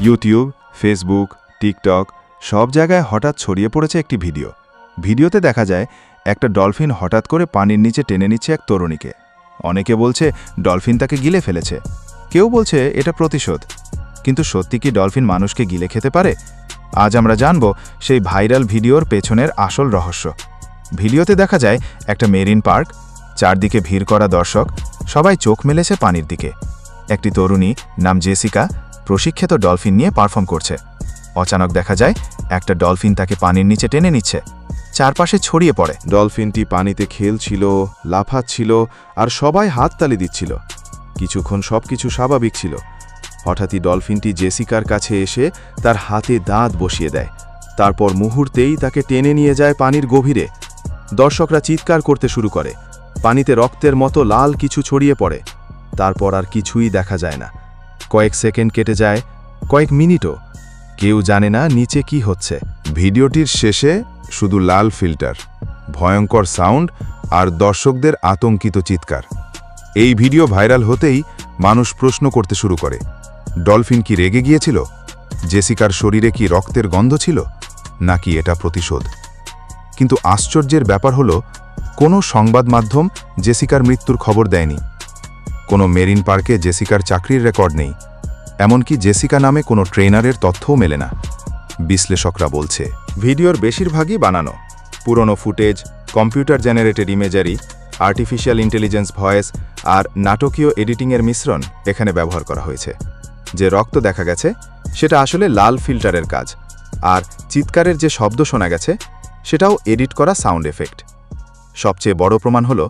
YouTube Facebook TikTok সব জায়গায় হঠাৎ ছড়িয়ে পড়েছে একটি ভিডিও। ভিডিওতে দেখা যায়, একটা ডলফিন হঠাৎ করে পানির নিচে টেনে নিচ্ছে এক তরুণীকে। অনেকে বলছে, ডলফিন তাকে গিলে ফেলেছে। কেউ বলছে, এটা প্রতিশোধ। কিন্তু সত্যি কি ডলফিন মানুষকে গিলে খেতে পারে? আজ আমরা জানব সেই ভাইরাল ভিডিওর পেছনের আসল রহস্য। ভিডিওতে দেখা যায়, একটা মেরিন পার্ক, চারদিকে ভিড় করা দর্শক, সবাই চোখ মেলেছে পানির দিকে। একটি তরুণী নাম জেসিকা প্রশিক্ষিত ডলফিন নিয়ে পারফর্ম করছে। অচানক দেখা যায়, একটা ডলফিন তাকে পানির নিচে টেনে নিচ্ছে। চারপাশে ছড়িয়ে পড়ে। ডলফিনটি পানিতে খেলছিল, লাফাচ্ছিল আর সবাই হাততালি দিচ্ছিল। কিছুক্ষণ সবকিছু স্বাভাবিক ছিল। হঠাৎই ডলফিনটি জেসিকার কাছে এসে তার হাতে দাঁত বসিয়ে দেয়। তারপর মুহূর্তেই তাকে টেনে নিয়ে যায় পানির গভীরে। দর্শকরা চিৎকার করতে শুরু করে। পানিতে রক্তের মতো লাল কিছু ছড়িয়ে পড়ে। তারপর আর কিছুই দেখা যায় না। কয়েক সেকেন্ড কেটে যায়, কয়েক মিনিটও। কেউ জানে না নিচে কি হচ্ছে। ভিডিওটির শেষে শুধু লাল ফিল্টার, ভয়ঙ্কর সাউন্ড আর দর্শকদের আতঙ্কিত চিৎকার। এই ভিডিও ভাইরাল হতেই মানুষ প্রশ্ন করতে শুরু করে, ডলফিন কি রেগে গিয়েছিল? জেসিকার শরীরে কি রক্তের গন্ধ ছিল? নাকি এটা প্রতিশোধ? কিন্তু আশ্চর্যের ব্যাপার হল, কোনো সংবাদ মাধ্যম জেসিকার মৃত্যুর খবর দেয়নি। কোনো মেরিন পার্কে জেসিকার চাকরির রেকর্ড নেই, এমনকি জেসিকা নামে কোনো ট্রেনারের তথ্যও মেলে না, বিশ্লেষকরা বলছে। ভিডিওর বেশিরভাগই বানানো, পুরনো footage, computer generated imagery, artificial intelligence voice আর নাটকীয় এডিটিংয়ের মিশ্রণ এখানে ব্যবহার করা হয়েছে। যে রক্ত দেখা গেছে, সেটা আসলে লাল ফিল্টারের কাজ, আর চিৎকারের যে শব্দ শোনা গেছে, সেটাও এডিট করা সাউন্ড এফেক্ট। সবচেয়ে বড় প্রমাণ হল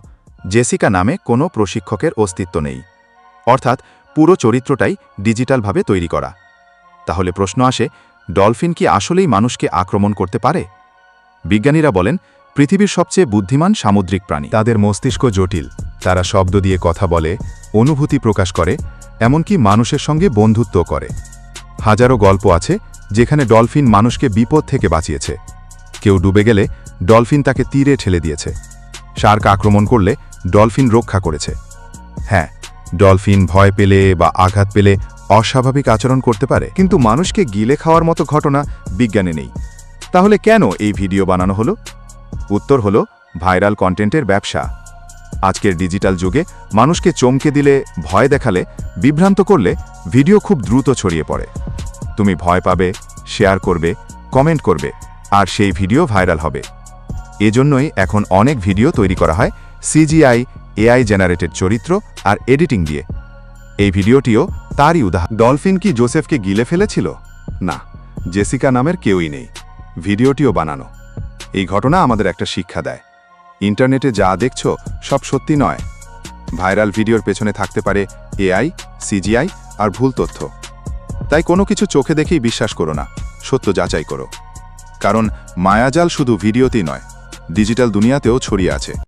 জেসিকা নামে কোনো প্রশিক্ষকের অস্তিত্ব নেই। অর্থাৎ, পুরো চরিত্রটাই ডিজিটালভাবে তৈরি করা। তাহলে প্রশ্ন আসে, ডলফিন কি আসলেই মানুষকে আক্রমণ করতে পারে? বিজ্ঞানীরা বলেন, পৃথিবীর সবচেয়ে বুদ্ধিমান সামুদ্রিক প্রাণী। তাদের মস্তিষ্ক জটিল, তারা শব্দ দিয়ে কথা বলে, অনুভূতি প্রকাশ করে, এমনকি মানুষের সঙ্গে বন্ধুত্ব করে। হাজারো গল্প আছে, যেখানে ডলফিন মানুষকে বিপদ থেকে বাঁচিয়েছে। কেউ ডুবে গেলে, ডলফিন তাকে তীরে ঠেলে দিয়েছে। শার্ক আক্রমণ করলে ডলফিন রক্ষা করেছে। হ্যাঁ ডলফিন ভয় পেলে বা আঘাত পেলে অস্বাভাবিক আচরণ করতে পারে, কিন্তু মানুষকে গিলে খাওয়ার মতো ঘটনা বিজ্ঞানে নেই। তাহলে কেন এই ভিডিও বানানো হলো? উত্তর হলো, ভাইরাল কন্টেন্টের ব্যবসা। আজকের ডিজিটাল যুগে মানুষকে চমকে দিলে, ভয় দেখালে, বিভ্রান্ত করলে ভিডিও খুব দ্রুত ছড়িয়ে পড়ে। তুমি ভয় পাবে, শেয়ার করবে, কমেন্ট করবে, আর সেই ভিডিও ভাইরাল হবে। এজন্যই এখন অনেক ভিডিও তৈরি করা হয় সিজিআই এআই জেনারেটেড চরিত্র আর এডিটিং দিয়ে। এই ভিডিওটিও তারই উদাহরণ। ডলফিন কি জোসেফকে গিলে ফেলেছিল? না, জেসিকা নামের কেউই নেই। ভিডিওটিও বানানো। এই ঘটনা আমাদের একটা শিক্ষা দেয়। ইন্টারনেটে যা দেখছ সব সত্যি নয়। ভাইরাল ভিডিওর পেছনে থাকতে পারে এআই সিজিআই আর ভুল তথ্য। তাই কোনো কিছু চোখে দেখেই বিশ্বাস করো না, সত্য যাচাই করো। কারণ মায়াজাল শুধু ভিডিওতেই নয়, ডিজিটাল দুনিয়াতেও ছড়িয়ে আছে।